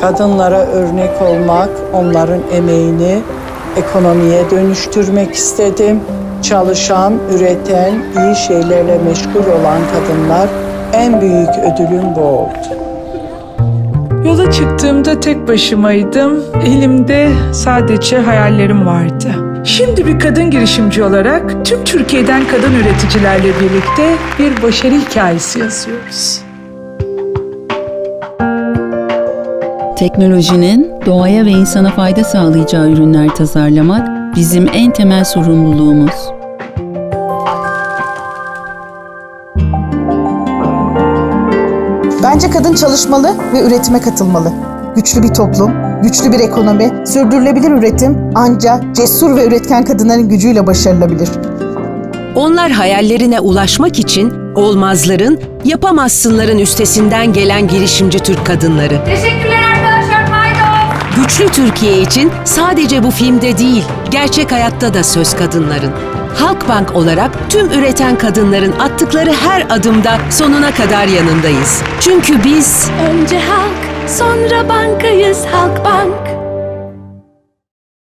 Kadınlara örnek olmak, onların emeğini ekonomiye dönüştürmek istedim. Çalışan, üreten, iyi şeylerle meşgul olan kadınlar en büyük ödülüm bu oldu. Yola çıktığımda tek başımaydım. Elimde sadece hayallerim vardı. Şimdi bir kadın girişimci olarak tüm Türkiye'den kadın üreticilerle birlikte bir başarı hikayesi yazıyoruz. Teknolojinin doğaya ve insana fayda sağlayacağı ürünler tasarlamak bizim en temel sorumluluğumuz. Bence kadın çalışmalı ve üretime katılmalı. Güçlü bir toplum, güçlü bir ekonomi, sürdürülebilir üretim ancak cesur ve üretken kadınların gücüyle başarılabilir. Onlar hayallerine ulaşmak için olmazların, yapamazsınların üstesinden gelen girişimci Türk kadınları. Teşekkürler. Güçlü Türkiye için sadece bu filmde değil, gerçek hayatta da söz kadınların. Halkbank olarak tüm üreten kadınların attıkları her adımda sonuna kadar yanındayız. Çünkü biz Önce halk, sonra bankayız Halkbank.